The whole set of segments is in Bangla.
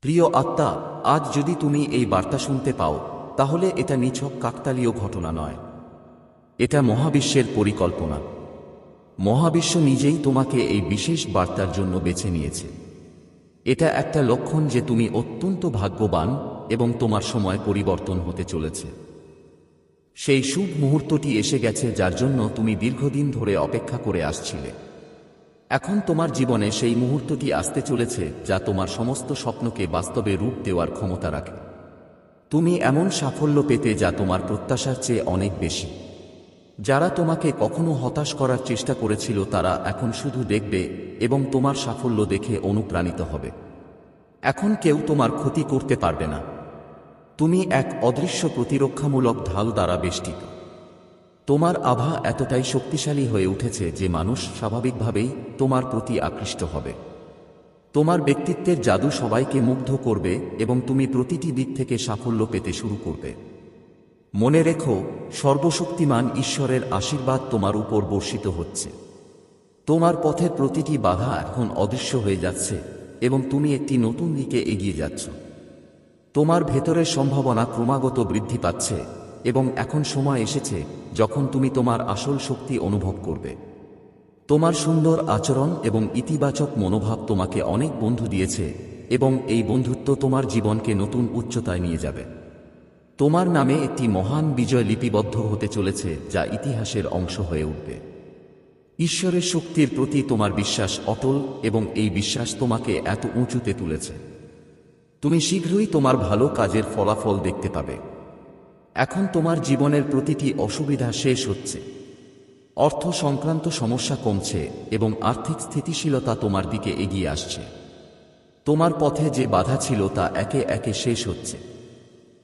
প্রিয় আত্মা, আজ যদি তুমি এই বার্তা শুনতে পাও, তাহলে এটা নিছক কাকতালীয় ঘটনা নয়। এটা মহাবিশ্বের পরিকল্পনা। মহাবিশ্ব নিজেই তোমাকে এই বিশেষ বার্তার জন্য বেছে নিয়েছে। এটা একটা লক্ষণ যে তুমি অত্যন্ত ভাগ্যবান এবং তোমার সময় পরিবর্তন হতে চলেছে। সেই শুভ মুহূর্তটি এসে গেছে যার জন্য তুমি দীর্ঘদিন ধরে অপেক্ষা করে আসছিলে। এখন তোমার জীবনে সেই মুহূর্তটি আসতে চলেছে যা তোমার সমস্ত স্বপ্নকে বাস্তবে রূপ দেওয়ার ক্ষমতা রাখে। তুমি এমন সাফল্য পেতে যা তোমার প্রত্যাশার চেয়ে অনেক বেশি। যারা তোমাকে কখনো হতাশ করার চেষ্টা করেছিল, তারা এখন শুধু দেখবে এবং তোমার সাফল্য দেখে অনুপ্রাণিত হবে। এখন কেউ তোমার ক্ষতি করতে পারবে না। তুমি এক অদৃশ্য প্রতিরক্ষামূলক ঢাল দ্বারা বেষ্টিত। তোমার আভা এতটাই শক্তিশালী হয়ে উঠেছে যে মানুষ স্বাভাবিকভাবেই তোমার প্রতি আকৃষ্ট হবে। তোমার ব্যক্তিত্বের জাদু সবাইকে মুগ্ধ করবে এবং তুমি প্রতিটি দিক থেকে সাফল্য পেতে শুরু করবে। মনে রেখো, সর্বশক্তিমান ঈশ্বরের আশীর্বাদ তোমার উপর বর্ষিত হচ্ছে। তোমার পথের প্রতিটি বাধা এখন অদৃশ্য হয়ে যাচ্ছে এবং তুমি একটি নতুন দিকে এগিয়ে যাচ্ছ। তোমার ভেতরের সম্ভাবনা ক্রমাগত বৃদ্ধি পাচ্ছে। এবং এখন সময় এসেছে যখন তুমি তোমার আসল শক্তি অনুভব করবে। তোমার সুন্দর আচরণ এবং ইতিবাচক মনোভাব তোমাকে অনেক বন্ধু দিয়েছে এবং এই বন্ধুত্ব তোমার জীবনকে নতুন উচ্চতায় নিয়ে যাবে। তোমার নামে একটি মহান বিজয় লিপিবদ্ধ হতে চলেছে যা ইতিহাসের অংশ হয়ে উঠবে। ঈশ্বরের শক্তির প্রতি তোমার বিশ্বাস অটল এবং এই বিশ্বাস তোমাকে এত উঁচুতে তুলেছে। তুমি শীঘ্রই তোমার ভালো কাজের ফলাফল দেখতে পাবে। এখন তোমার জীবনের প্রতিটি অসুবিধা শেষ হচ্ছে। অর্থ সংক্রান্ত সমস্যা কমছে এবং আর্থিক স্থিতিশীলতা তোমার দিকে এগিয়ে আসছে। তোমার পথে যে বাধা ছিল তা একে একে শেষ হচ্ছে।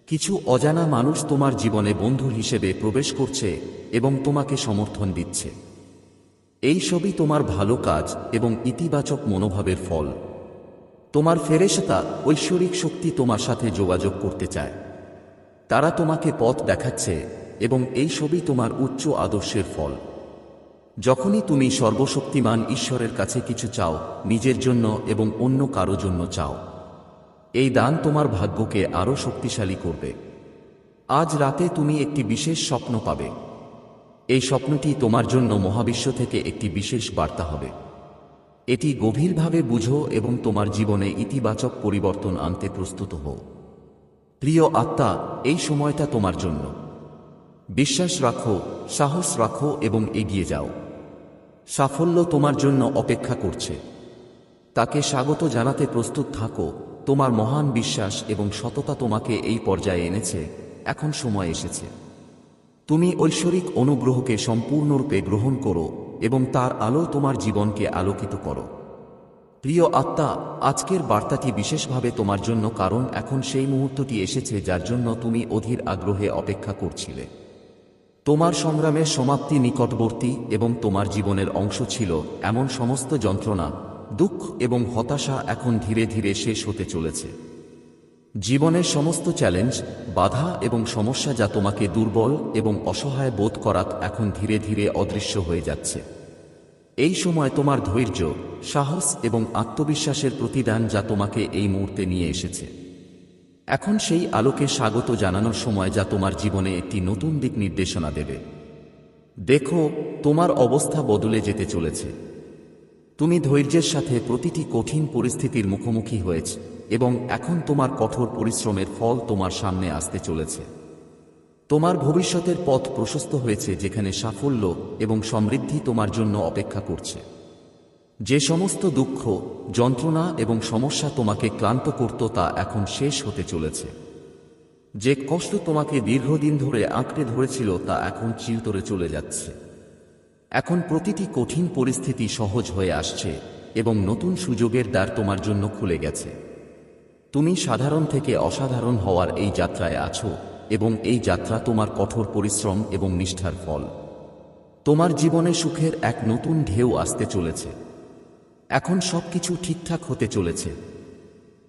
কিছু অজানা মানুষ তোমার জীবনে বন্ধু হিসেবে প্রবেশ করছে এবং তোমাকে সমর্থন দিচ্ছে। এই সবই তোমার ভালো কাজ এবং ইতিবাচক মনোভাবের ফল। তোমার ফেরেশতা ঐশ্বরিক শক্তি তোমার সাথে যোগাযোগ করতে চায়। তারা তোমাকে পথ দেখাচ্ছে এবং এই সবই তোমার উচ্চ আদর্শের ফল। যখনই তুমি সর্বশক্তিমান ঈশ্বরের কাছে কিছু চাও, নিজের জন্য এবং অন্য কারও জন্য চাও। এই দান তোমার ভাগ্যকে আরও শক্তিশালী করবে। আজ রাতে তুমি একটি বিশেষ স্বপ্ন পাবে। এই স্বপ্নটি তোমার জন্য মহাবিশ্ব থেকে একটি বিশেষ বার্তা হবে। এটি গভীরভাবে বুঝো এবং তোমার জীবনে ইতিবাচক পরিবর্তন আনতে প্রস্তুত হও। প্রিয় আত্মা, এই সময়টা তোমার জন্য। বিশ্বাস রাখো, সাহস রাখো এবং এগিয়ে যাও। সাফল্য তোমার জন্য অপেক্ষা করছে। তাকে স্বাগত জানাতে প্রস্তুত থাকো, তোমার মহান বিশ্বাস এবং সততা তোমাকে এই পর্যায়ে এনেছে, এখন সময় এসেছে। তুমি ঐশ্বরিক অনুগ্রহকে সম্পূর্ণরূপে গ্রহণ করো এবং তার আলো তোমার জীবনকে আলোকিত করো। প্রিয় আত্মা, আজকের বার্তাটি বিশেষভাবে তোমার জন্য, কারণ এখন সেই মুহূর্তটি এসেছে যার জন্য তুমি অধীর আগ্রহে অপেক্ষা করছিলে। তোমার সংগ্রামের সমাপ্তি নিকটবর্তী এবং তোমার জীবনের অংশ ছিল এমন সমস্ত যন্ত্রণা, দুঃখ এবং হতাশা এখন ধীরে ধীরে শেষ হতে চলেছে। জীবনের সমস্ত চ্যালেঞ্জ, বাধা এবং সমস্যা যা তোমাকে দুর্বল এবং অসহায় বোধ করাত এখন ধীরে ধীরে অদৃশ্য হয়ে যাচ্ছে। এই সময় তোমার ধৈর্য সাহস এবং আত্মবিশ্বাসের প্রতিদান যা তোমাকে এই মুহূর্তে নিয়ে এসেছে। এখন সেই আলোকে স্বাগত জানানোর সময় যা তোমার জীবনে একটি নতুন দিক নির্দেশনা দেবে। দেখো, তোমার অবস্থা বদলে যেতে চলেছে। তুমি ধৈর্যের সাথে প্রতিটি কঠিন পরিস্থিতির মুখোমুখি হয়েছ এবং এখন তোমার কঠোর পরিশ্রমের ফল তোমার সামনে আসতে চলেছে। তোমার ভবিষ্যতের পথ প্রশস্ত হয়েছে যেখানে সাফল্য এবং সমৃদ্ধি তোমার জন্য অপেক্ষা করছে। যে সমস্ত দুঃখ, যন্ত্রণা এবং সমস্যা তোমাকে ক্লান্ত করত তা এখন শেষ হতে চলেছে। যে কষ্ট তোমাকে দীর্ঘদিন ধরে আঁকড়ে ধরেছিল তা এখন চিরতরে চলে যাচ্ছে। এখন প্রতিটি কঠিন পরিস্থিতি সহজ হয়ে আসছে এবং নতুন সুযোগের দ্বার তোমার জন্য খুলে গেছে। তুমি সাধারণ থেকে অসাধারণ হওয়ার এই যাত্রায় আছো এবং এই যাত্রা তোমার কঠোর পরিশ্রম এবং নিষ্ঠার ফল। তোমার জীবনে সুখের এক নতুন ঢেউ আসতে চলেছে। এখন সবকিছু ঠিকঠাক হতে চলেছে।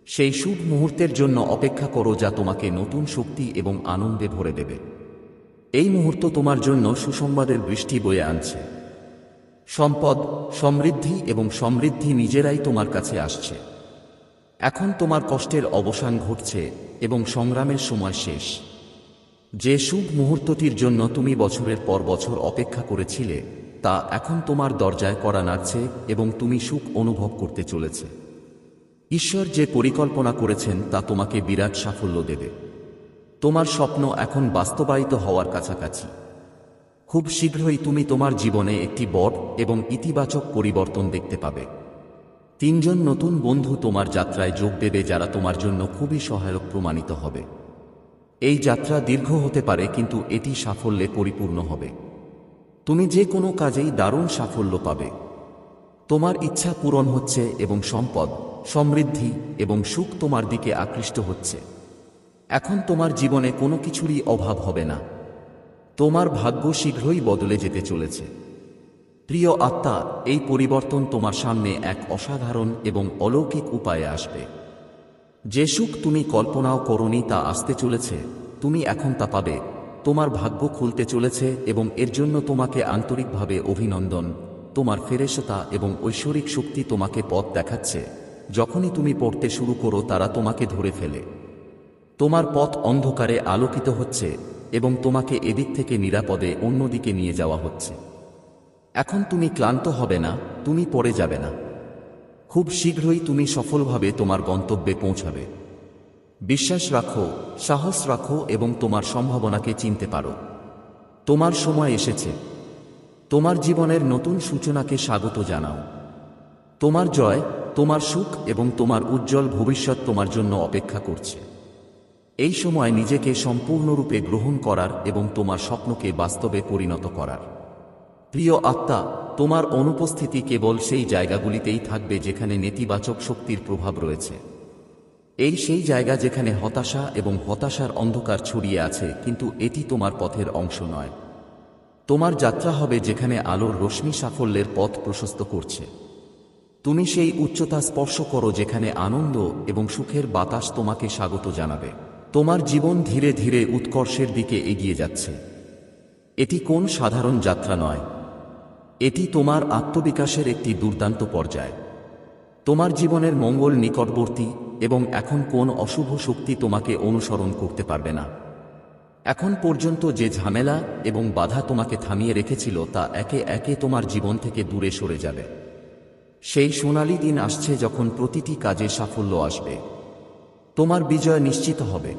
সেই শুভ মুহূর্তের জন্য অপেক্ষা করো যা তোমাকে নতুন শক্তি এবং আনন্দে ভরে দেবে। এই মুহূর্ত তোমার জন্য সুসংবাদের বৃষ্টি বয়ে আনছে। সম্পদ, সমৃদ্ধি এবং সমৃদ্ধি নিজেরাই তোমার কাছে আসছে। এখন তোমার কষ্টের অবসান ঘটছে এবং সংগ্রামের সময় শেষ। যে শুভ মুহূর্তটির জন্য তুমি বছরের পর বছর অপেক্ষা করেছিলে তা এখন তোমার দরজায় করা নাড়ছে এবং তুমি সুখ অনুভব করতে চলেছে। ঈশ্বর যে পরিকল্পনা করেছেন তা তোমাকে বিরাট সাফল্য দেবে। তোমার স্বপ্ন এখন বাস্তবায়িত হওয়ার কাছাকাছি। খুব শীঘ্রই তুমি তোমার জীবনে একটি বট এবং ইতিবাচক পরিবর্তন দেখতে পাবে। তিনজন নতুন বন্ধু তোমার যাত্রায় যোগ দেবে যারা তোমার জন্য খুবই সহায়ক প্রমাণিত হবে। এই যাত্রা দীর্ঘ হতে পারে, কিন্তু এটি সাফল্যে পরিপূর্ণ হবে। তুমি যে কোনো কাজেই দারুণ সাফল্য পাবে। তোমার ইচ্ছা পূরণ হচ্ছে এবং সম্পদ, সমৃদ্ধি এবং সুখ তোমার দিকে আকৃষ্ট হচ্ছে। এখন তোমার জীবনে কোনো কিছুরই অভাব হবে না। তোমার ভাগ্য শীঘ্রই বদলে যেতে চলেছে। প্রিয় আত্মা, এই পরিবর্তন তোমার সামনে এক অসাধারণ এবং অলৌকিক উপায়ে আসবে। যে সুখ তুমি কল্পনাও করনি তা আসতে চলেছে, তুমি এখন তা পাবে। তোমার ভাগ্য খুলতে চলেছে এবং এর জন্য তোমাকে আন্তরিকভাবে অভিনন্দন। তোমার ফেরেশতা এবং ঐশ্বরিক শক্তি তোমাকে পথ দেখাচ্ছে। যখনই তুমি পড়তে শুরু করো, তারা তোমাকে ধরে ফেলে। তোমার পথ অন্ধকারে আলোকিত হচ্ছে এবং তোমাকে এদিক থেকে নিরাপদে অন্যদিকে নিয়ে যাওয়া হচ্ছে। এখন তুমি ক্লান্ত হবে না, তুমি পড়ে যাবে না। খুব শীঘ্রই তুমি সফলভাবে তোমার গন্তব্যে পৌঁছাবে। বিশ্বাস রাখো, সাহস রাখো এবং তোমার সম্ভাবনাকে চিনতে পারো। তোমার সময় এসেছে। তোমার জীবনের নতুন সূচনাকে স্বাগত জানাও। তোমার জয়, তোমার সুখ এবং তোমার উজ্জ্বল ভবিষ্যৎ তোমার জন্য অপেক্ষা করছে। এই সময় নিজেকে সম্পূর্ণরূপে গ্রহণ করার এবং তোমার স্বপ্নকে বাস্তবে পরিণত করার। প্রিয় আত্মা, তোমার অনুপস্থিতি কেবল সেই জায়গাগুলিতেই থাকবে যেখানে নেতিবাচক শক্তির প্রভাব রয়েছে। এই সেই জায়গা যেখানে হতাশা এবং হতাশার অন্ধকার ছড়িয়ে আছে, কিন্তু এটি তোমার পথের অংশ নয়। তোমার যাত্রা হবে যেখানে আলোর রশ্মি সাফল্যের পথ প্রশস্ত করছে। তুমি সেই উচ্চতা স্পর্শ করো যেখানে আনন্দ এবং সুখের বাতাস তোমাকে স্বাগত জানাবে। তোমার জীবন ধীরে ধীরে উৎকর্ষের দিকে এগিয়ে যাচ্ছে। এটি কোন সাধারণ যাত্রা নয়। এটি তোমার আত্মবিকাশের একটি দুর্দান্ত পর্যায়। তোমার জীবনের মঙ্গল নিকটবর্তী এবং এখন কোন অশুভ শক্তি তোমাকে অনুসরণ করতে পারবে না। এখন পর্যন্ত যে ঝামেলা এবং বাধা তোমাকে থামিয়ে রেখেছিল তা একে একে তোমার জীবন থেকে দূরে সরে যাবে। সেই সোনালি দিন আসছে যখন প্রতিটি কাজে সাফল্য আসবে। তোমার বিজয় নিশ্চিত হবে।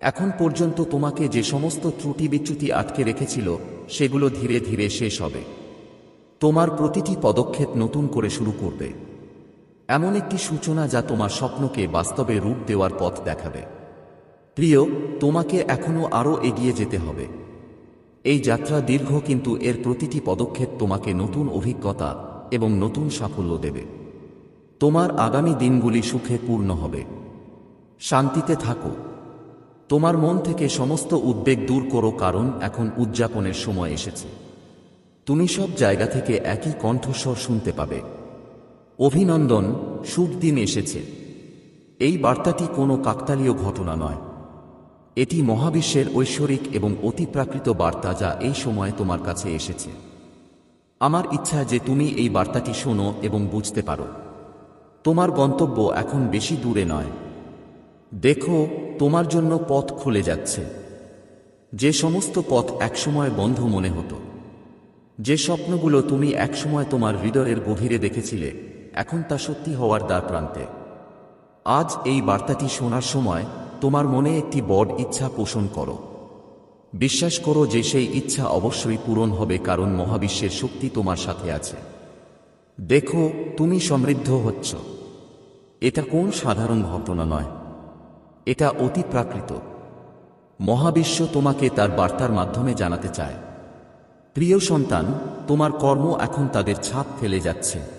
এখন পর্যন্ত তোমাকে যে সমস্ত ত্রুটি বিচ্যুতি আটকে রেখেছিল, সেগুলো ধীরে ধীরে শেষ হবে। তোমার প্রতিটি পদক্ষেপ নতুন করে শুরু করবে। এমন একটি সূচনা যা তোমার স্বপ্নকে বাস্তবে রূপ দেওয়ার পথ দেখাবে। প্রিয়, তোমাকে এখনও আরও এগিয়ে যেতে হবে। এই যাত্রা দীর্ঘ কিন্তু এর প্রতিটি পদক্ষেপ তোমাকে নতুন অভিজ্ঞতা এবং নতুন সাফল্য দেবে। তোমার আগামী দিনগুলি সুখে পূর্ণ হবে। শান্তিতে থাকো। তোমার মন থেকে সমস্ত উদ্বেগ দূর করো কারণ এখন উদযাপনের সময় এসেছে। তুমি সব জায়গা থেকে একই কণ্ঠস্বর শুনতে পাবে। অভিনন্দন, শুভ দিন এসেছে। এই বার্তাটি কোনো কাকতালীয় ঘটনা নয়। এটি মহাবিশ্বের ঐশ্বরিক এবং অতিপ্রাকৃত বার্তা যা এই সময়ে তোমার কাছে এসেছে। আমার ইচ্ছা যে তুমি এই বার্তাটি শোনো এবং বুঝতে পারো। তোমার গন্তব্য এখন বেশি দূরে নয়। দেখো, তোমার জন্য পথ খুলে যাচ্ছে। যে সমস্ত পথ একসময় বন্ধ মনে হতো। যে স্বপ্নগুলো তুমি একসময় তোমার হৃদয়ের গভীরে দেখেছিলে এখন তা সত্যি হওয়ার দ্বার প্রান্তে আজ এই বার্তাটি শোনার সময় তোমার মনে একটি বড় ইচ্ছা পোষণ করো। বিশ্বাস করো যে সেই ইচ্ছা অবশ্যই পূরণ হবে কারণ মহাবিশ্বের শক্তি তোমার সাথে আছে। দেখো, তুমি সমৃদ্ধ হচ্ছ। এটা কোন সাধারণ ঘটনা নয়। এটা অতি প্রাকৃত। মহাবিশ্ব তোমাকে তার বার্তার মাধ্যমে জানাতে চায়। প্রিয় সন্তান, তোমার কর্ম এখন তাদের ছাপ ফেলে যাচ্ছে।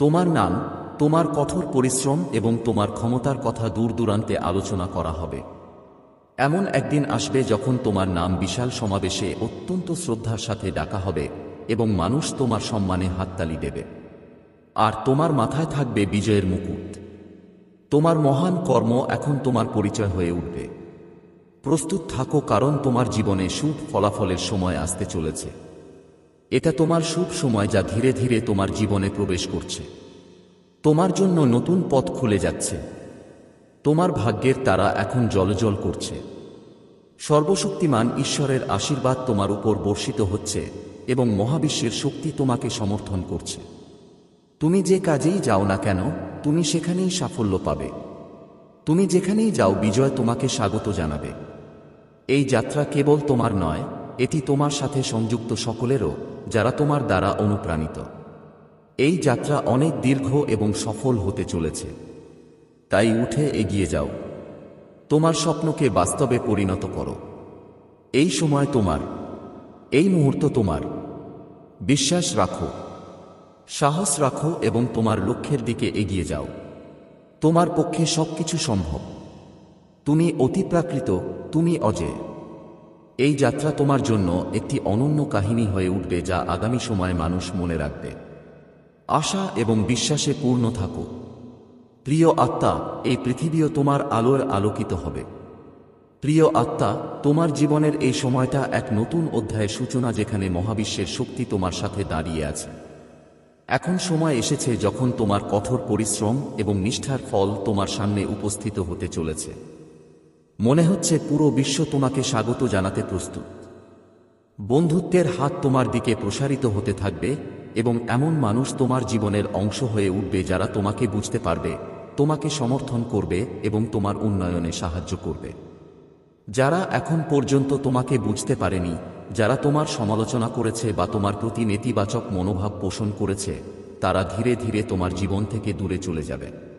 তোমার নাম, তোমার কঠোর পরিশ্রম এবং তোমার ক্ষমতার কথা দূর দূরান্তে আলোচনা করা হবে। এমন একদিন আসবে যখন তোমার নাম বিশাল সমাবেশে অত্যন্ত শ্রদ্ধার সাথে ডাকা হবে এবং মানুষ তোমার সম্মানে হাততালি দেবে। আর তোমার মাথায় থাকবে বিজয়ের মুকুট। তোমার মহান কর্ম এখন তোমার পরিচয় হয়ে উঠবে। প্রস্তুত থাকো কারণ তোমার জীবনে শুভ ফলাফলের সময় আসতে চলেছে। এটা তোমার শুভ সময় যা ধীরে ধীরে তোমার জীবনে প্রবেশ করছে। তোমার জন্য নতুন পথ খুলে যাচ্ছে। তোমার ভাগ্যের তারা এখন জলজল করছে। সর্বশক্তিমান ঈশ্বরের আশীর্বাদ তোমার উপর বর্ষিত হচ্ছে এবং মহাবিশ্বের শক্তি তোমাকে সমর্থন করছে। তুমি যে কাজেই যাও না কেন, তুমি সেখানেই সাফল্য পাবে। তুমি যেখানেই যাও, বিজয় তোমাকে স্বাগত জানাবে। এই যাত্রা কেবল তোমার নয়, এটি তোমার সাথে সংযুক্ত সকলেরও। যারা তোমার দ্বারা অনুপ্রাণিত। এই যাত্রা অনেক দীর্ঘ এবং সফল হতে চলেছে। তাই উঠে এগিয়ে যাও। তোমার স্বপ্নকে বাস্তবে পরিণত করো। এই সময় তোমার, এই মুহূর্ত তোমার। বিশ্বাস রাখো, সাহস রাখো এবং তোমার লক্ষ্যের দিকে এগিয়ে যাও। তোমার পক্ষে সবকিছু সম্ভব। তুমি অতিপ্রাকৃত তুমি অজেয়। এই যাত্রা তোমার জন্য একটি অনন্য কাহিনী হয়ে উঠবে যা আগামী সময়ে মানুষ মনে রাখবে। আশা এবং বিশ্বাসে পূর্ণ থাকো। প্রিয় আত্মা, এই পৃথিবীও তোমার আলোর আলোকিত হবে। প্রিয় আত্মা, তোমার জীবনের এই সময়টা এক নতুন অধ্যায়ের সূচনা যেখানে মহাবিশ্বের শক্তি তোমার সাথে দাঁড়িয়ে আছে। এখন সময় এসেছে যখন তোমার কঠোর পরিশ্রম এবং নিষ্ঠার ফল তোমার সামনে উপস্থিত হতে চলেছে। মনে হচ্ছে পুরো বিশ্ব তোমাকে স্বাগত জানাতে প্রস্তুত। বন্ধুত্বের হাত তোমার দিকে প্রসারিত হতে থাকবে এবং এমন মানুষ তোমার জীবনের অংশ হয়ে উঠবে যারা তোমাকে বুঝতে পারবে, তোমাকে সমর্থন করবে এবং তোমার উন্নয়নে সাহায্য করবে। যারা এখন পর্যন্ত তোমাকে বুঝতে পারেনি, যারা তোমার সমালোচনা করেছে বা তোমার প্রতি নেতিবাচক মনোভাব পোষণ করেছে, তারা ধীরে ধীরে তোমার জীবন থেকে দূরে চলে যাবে।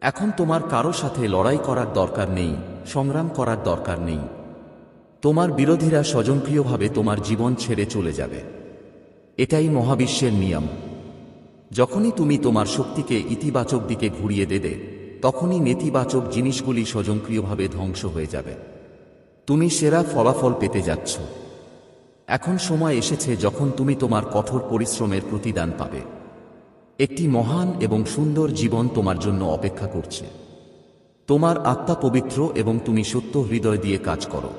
এখন তোমার কারও সাথে লড়াই করার দরকার নেই, সংগ্রাম করার দরকার নেই। তোমার বিরোধীরা স্বজনপ্রিয়ভাবে তোমার জীবন ছেড়ে চলে যাবে। এটাই মহাবিশ্বের নিয়ম। যখনই তুমি তোমার শক্তিকে ইতিবাচক দিকে ঘুরিয়ে দেবে, তখনই নেতিবাচক জিনিসগুলি স্বজনপ্রিয়ভাবে ধ্বংস হয়ে যাবে। তুমি সেরা ফলাফল পেতে যাচ্ছ। এখন সময় এসেছে যখন তুমি তোমার কঠোর পরিশ্রমের প্রতিদান পাবে। একটি মহান এবং সুন্দর জীবন তোমার জন্য অপেক্ষা করছে। তোমার আত্মা পবিত্র এবং তুমি সত্য হৃদয় দিয়ে কাজ করো।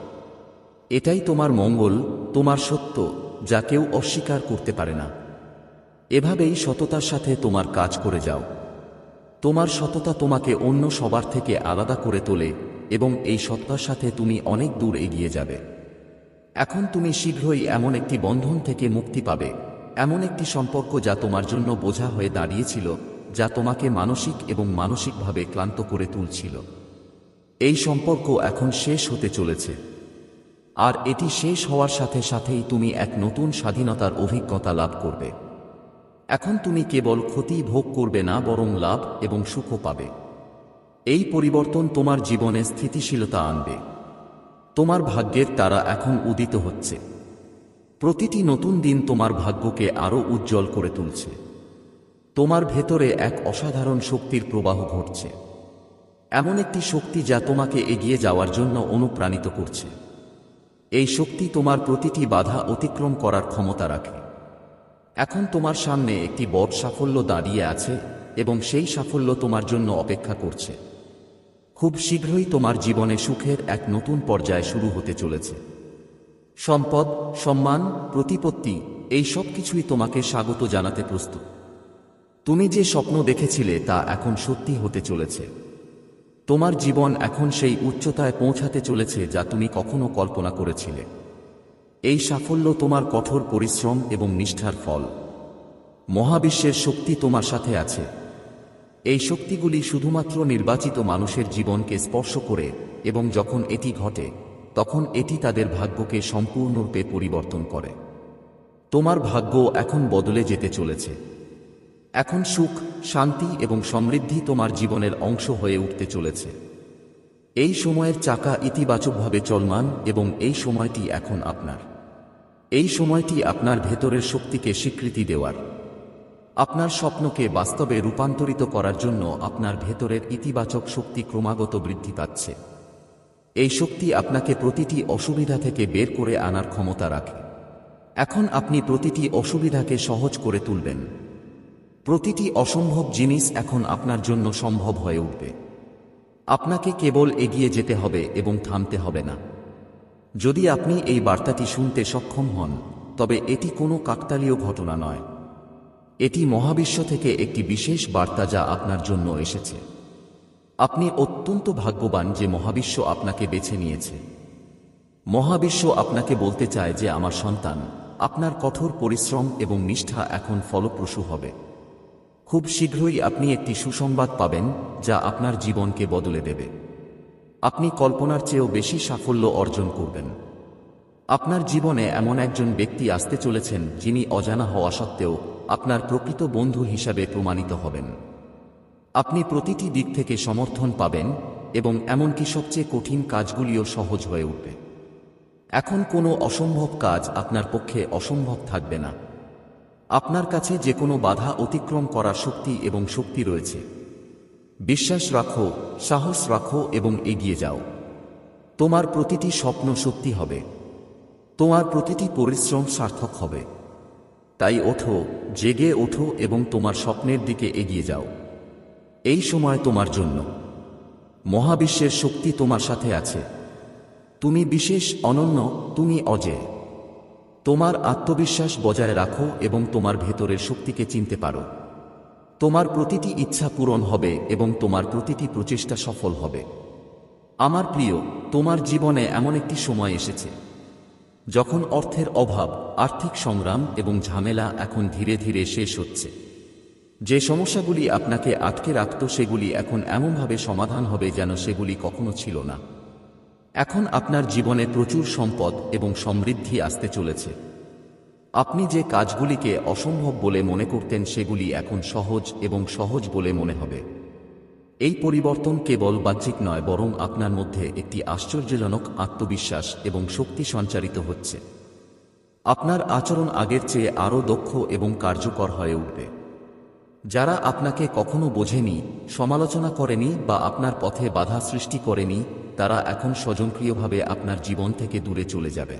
এটাই তোমার মঙ্গল, তোমার সত্য, যা কেউ অস্বীকার করতে পারে না। এভাবেই সততার সাথে তোমার কাজ করে যাও। তোমার সততা তোমাকে অন্য সবার থেকে আলাদা করে তোলে এবং এই সত্তার সাথে তুমি অনেক দূর এগিয়ে যাবে। এখন তুমি শীঘ্রই এমন একটি বন্ধন থেকে মুক্তি পাবে। এমন একটি সম্পর্ক যা তোমার জন্য বোঝা হয়ে দাঁড়িয়েছিল, যা তোমাকে মানসিক এবং মানসিকভাবে ক্লান্ত করে তুলছিল। এই সম্পর্ক এখন শেষ হতে চলেছে। আর এটি শেষ হওয়ার সাথে সাথেই তুমি এক নতুন স্বাধীনতার অভিজ্ঞতা লাভ করবে। এখন তুমি কেবল ক্ষতি ভোগ করবে না, বরং লাভ এবং সুখ পাবে। এই পরিবর্তন তোমার জীবনে স্থিতিশীলতা আনবে। তোমার ভাগ্যের তারা এখন উদিত হচ্ছে। প্রতিটি নতুন দিন তোমার ভাগ্যকে আরও উজ্জ্বল করে তুলছে। তোমার ভেতরে এক অসাধারণ শক্তির প্রবাহ ঘটছে। এমন একটি শক্তি যা তোমাকে এগিয়ে যাওয়ার জন্য অনুপ্রাণিত করছে। এই শক্তি তোমার প্রতিটি বাধা অতিক্রম করার ক্ষমতা রাখে। এখন তোমার সামনে একটি বড় সাফল্য দাঁড়িয়ে আছে এবং সেই সাফল্য তোমার জন্য অপেক্ষা করছে। খুব শীঘ্রই তোমার জীবনে সুখের এক নতুন পর্যায় শুরু হতে চলেছে। সম্পদ, সম্মান, প্রতিপত্তি, এই সব কিছুই তোমাকে স্বাগত জানাতে প্রস্তুত। তুমি যে স্বপ্ন দেখেছিলে তা এখন সত্যি হতে চলেছে। তোমার জীবন এখন সেই উচ্চতায় পৌঁছাতে চলেছে যা তুমি কখনো কল্পনা করেছিলে। এই সাফল্য তোমার কঠোর পরিশ্রম এবং নিষ্ঠার ফল। মহাবিশ্বের শক্তি তোমার সাথে আছে। এই শক্তিগুলি শুধুমাত্র নির্বাচিত মানুষের জীবনকে স্পর্শ করে এবং যখন এটি ঘটে তখন এটি তাদের ভাগ্যকে সম্পূর্ণরূপে পরিবর্তন করে। তোমার ভাগ্য এখন বদলে যেতে চলেছে। এখন সুখ, শান্তি এবং সমৃদ্ধি তোমার জীবনের অংশ হয়ে উঠতে চলেছে। এই সময়ের চাকা ইতিবাচকভাবে চলমান এবং এই সময়টি এখন আপনার। এই সময়টি আপনার ভেতরের শক্তিকে স্বীকৃতি দেওয়ার। আপনার স্বপ্নকে বাস্তবে রূপান্তরিত করার জন্য আপনার ভেতরের ইতিবাচক শক্তি ক্রমাগত বৃদ্ধি পাচ্ছে। এই শক্তি আপনাকে প্রতিটি অসুবিধা থেকে বের করে আনার ক্ষমতা রাখে। এখন আপনি প্রতিটি অসুবিধাকে সহজ করে তুলবেন। প্রতিটি অসম্ভব জিনিস এখন আপনার জন্য সম্ভব হয়ে উঠবে। আপনাকে কেবল এগিয়ে যেতে হবে এবং থামতে হবে না। যদি আপনি এই বার্তাটি শুনতে সক্ষম হন, তবে এটি কোনো কাকতালীয় ঘটনা নয়। এটি মহাবিশ্ব থেকে একটি বিশেষ বার্তা যা আপনার জন্য এসেছে। আপনি অত্যন্ত ভাগ্যবান যে মহাবিশ্ব আপনাকে বেছে নিয়েছে। মহাবিশ্ব আপনাকে বলতে চায় যে আমার সন্তান, আপনার কঠোর পরিশ্রম এবং নিষ্ঠা এখন ফলপ্রসূ হবে। খুব শীঘ্রই আপনি একটি সুসংবাদ পাবেন যা আপনার জীবনকে বদলে দেবে। আপনি কল্পনার চেয়েও বেশি সাফল্য অর্জন করবেন। আপনার জীবনে এমন একজন ব্যক্তি আসতে চলেছেন যিনি অজানা হওয়া সত্ত্বেও আপনার প্রকৃত বন্ধু হিসাবে প্রমাণিত হবেন। আপনি প্রতিটি দিক থেকে সমর্থন পাবেন এবং এমনকি সবচেয়ে কঠিন কাজগুলিও সহজ হয়ে উঠবে। এখন কোনো অসম্ভব কাজ আপনার পক্ষে অসম্ভব থাকবে না। আপনার কাছে যে কোনো বাধা অতিক্রম করার শক্তি এবং শক্তি রয়েছে। বিশ্বাস রাখো, সাহস রাখো এবং এগিয়ে যাও। তোমার প্রতিটি স্বপ্ন সত্যি হবে। তোমার প্রতিটি পরিশ্রম সার্থক হবে। তাই ওঠো, জেগে ওঠো এবং তোমার স্বপ্নের দিকে এগিয়ে যাও। এই সময় তোমার জন্য। মহাবিশ্বের শক্তি তোমার সাথে আছে। তুমি বিশেষ অনন্য, তুমি অজেয় তোমার আত্মবিশ্বাস বজায় রাখো এবং তোমার ভেতরের শক্তিকে চিনতে পারো। তোমার প্রতিটি ইচ্ছা পূরণ হবে এবং তোমার প্রতিটি প্রচেষ্টা সফল হবে। আমার প্রিয়, তোমার জীবনে এমন একটি সময় এসেছে। যখন অর্থের অভাব, আর্থিক সংগ্রাম এবং ঝামেলা এখন ধীরে ধীরে শেষ হচ্ছে। যে সমস্যাগুলি আপনাকে আটকে রাখত, সেগুলি এখন এমনভাবে সমাধান হবে যেন সেগুলি কখনো ছিল না। এখন আপনার জীবনে প্রচুর সম্পদ এবং সমৃদ্ধি আসতে চলেছে। আপনি যে কাজগুলিকে অসম্ভব বলে মনে করতেন, সেগুলি এখন সহজ এবং সহজ বলে মনে হবে। এই পরিবর্তন কেবল বাহ্যিক নয়, বরং আপনার মধ্যে একটি আশ্চর্যজনক আত্মবিশ্বাস এবং শক্তি সঞ্চারিত হচ্ছে। আপনার আচরণ আগের চেয়ে আরও দক্ষ এবং কার্যকর হয়ে উঠবে। যারা আপনাকে কখনো বোঝেনি, সমালোচনা করেনি বা আপনার পথে বাধা সৃষ্টি করেনি, তারা এখন স্বজনক্রিয়ভাবে আপনার জীবন থেকে দূরে চলে যাবে।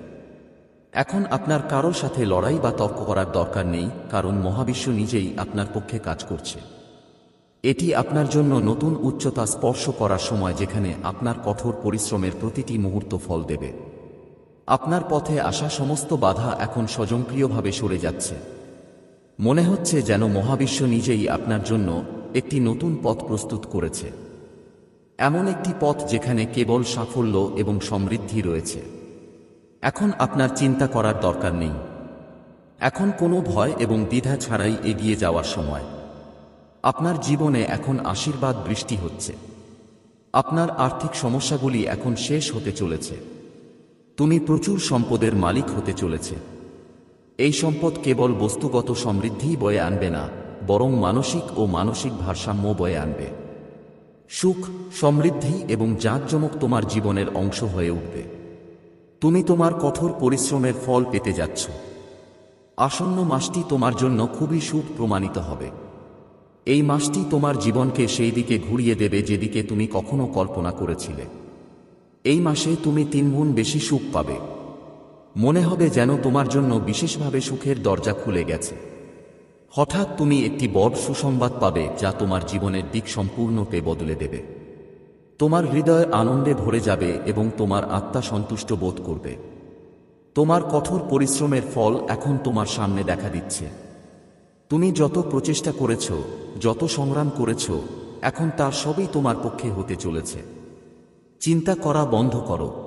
এখন আপনার কারোর সাথে লড়াই বা তর্ক করার দরকার নেই, কারণ মহাবিশ্ব নিজেই আপনার পক্ষে কাজ করছে। এটি আপনার জন্য নতুন উচ্চতা স্পর্শ করার সময় যেখানে আপনার কঠোর পরিশ্রমের প্রতিটি মুহূর্ত ফল দেবে। আপনার পথে আসা সমস্ত বাধা এখন স্বজনক্রিয়ভাবে সরে যাচ্ছে। মনে হচ্ছে যেন মহাবিশ্ব নিজেই আপনার জন্য একটি নতুন পথ প্রস্তুত করেছে। এমন একটি পথ যেখানে কেবল সাফল্য এবং সমৃদ্ধি রয়েছে। এখন আপনার চিন্তা করার দরকার নেই। এখন কোনো ভয় এবং দ্বিধা ছাড়াই এগিয়ে যাওয়ার সময়। আপনার জীবনে এখন আশীর্বাদ বৃষ্টি হচ্ছে। আপনার আর্থিক সমস্যাগুলি এখন শেষ হতে চলেছে। তুমি প্রচুর সম্পদের মালিক হতে চলেছে। এই সম্পদ কেবল বস্তুগত সমৃদ্ধিই বয়ে আনবে না, বরং মানসিক ও মানসিক ভারসাম্য বয়ে আনবে। সুখ, সমৃদ্ধি এবং জাঁকজমক তোমার জীবনের অংশ হয়ে উঠবে। তুমি তোমার কঠোর পরিশ্রমের ফল পেতে যাচ্ছ। আসন্ন মাসটি তোমার জন্য খুবই সুখ প্রমাণিত হবে। এই মাসটি তোমার জীবনকে সেই দিকে ঘুরিয়ে দেবে যেদিকে তুমি কখনো কল্পনা করেছিলে। এই মাসে তুমি তিনগুণ বেশি সুখ পাবে। মনে হবে যেন তোমার জন্য বিশেষভাবে সুখের দরজা খুলে গেছে। হঠাৎ তুমি একটি বড় সুসংবাদ পাবে যা তোমার জীবনের দিক সম্পূর্ণকে বদলে দেবে। তোমার হৃদয় আনন্দে ভরে যাবে এবং তোমার আত্মা সন্তুষ্ট বোধ করবে। তোমার কঠোর পরিশ্রমের ফল এখন তোমার সামনে দেখা দিচ্ছে। তুমি যত প্রচেষ্টা করেছ, যত সংগ্রাম করেছ, এখন তার সবই তোমার পক্ষে হতে চলেছে। চিন্তা করা বন্ধ করো।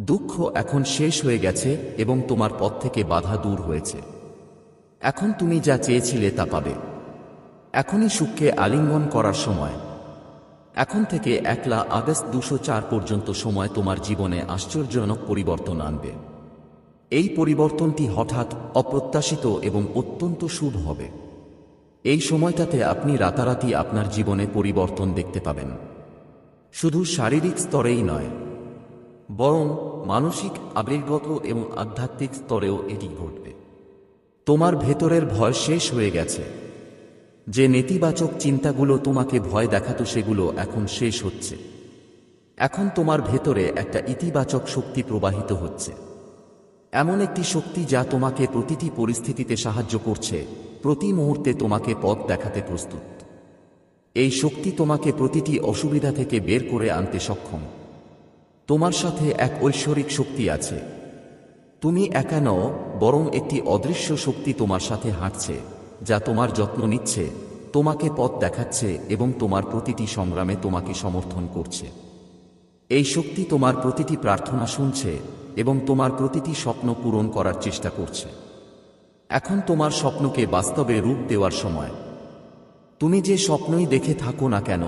দুঃখ এখন শেষ হয়ে গেছে এবং তোমার পথ থেকে বাধা দূর হয়েছে। এখন তুমি যা চেয়েছিলে তা পাবে। এখনই সুখকে আলিঙ্গন করার সময়। এখন থেকে একলা আগস্ট দুশো চার পর্যন্ত সময় তোমার জীবনে আশ্চর্যজনক পরিবর্তন আনবে। এই পরিবর্তনটি হঠাৎ অপ্রত্যাশিত এবং অত্যন্ত শুভ হবে। এই সময়টাতে আপনি রাতারাতি আপনার জীবনে পরিবর্তন দেখতে পাবেন। শুধু শারীরিক স্তরেই নয় বরং মানসিক আবেগগত এবং আধ্যাত্মিক স্তরেও এটি ঘটবে। তোমার ভেতরের ভয় শেষ হয়ে গেছে। যে নেতিবাচক চিন্তাগুলো তোমাকে ভয় দেখাতো সেগুলো এখন শেষ হচ্ছে। এখন তোমার ভেতরে একটা ইতিবাচক শক্তি প্রবাহিত হচ্ছে। এমন একটি শক্তি যা তোমাকে প্রতিটি পরিস্থিতিতে সাহায্য করছে, প্রতি মুহূর্তে তোমাকে পথ দেখাতে প্রস্তুত। এই শক্তি তোমাকে প্রতিটি অসুবিধা থেকে বের করে আনতে সক্ষম। তোমার সাথে এক ঐশ্বরিক শক্তি আছে। তুমি একা নও, বরং একটি অদৃশ্য শক্তি তোমার সাথে হাঁটছে, যা তোমার যত্ন নিচ্ছে, তোমাকে পথ দেখাচ্ছে এবং তোমার প্রতিটি সংগ্রামে তোমাকে সমর্থন করছে। এই শক্তি তোমার প্রতিটি প্রার্থনা শুনছে এবং তোমার প্রতিটি স্বপ্ন পূরণ করার চেষ্টা করছে। এখন তোমার স্বপ্নকে বাস্তবে রূপ দেওয়ার সময়। তুমি যে স্বপ্নই দেখে থাকো না কেন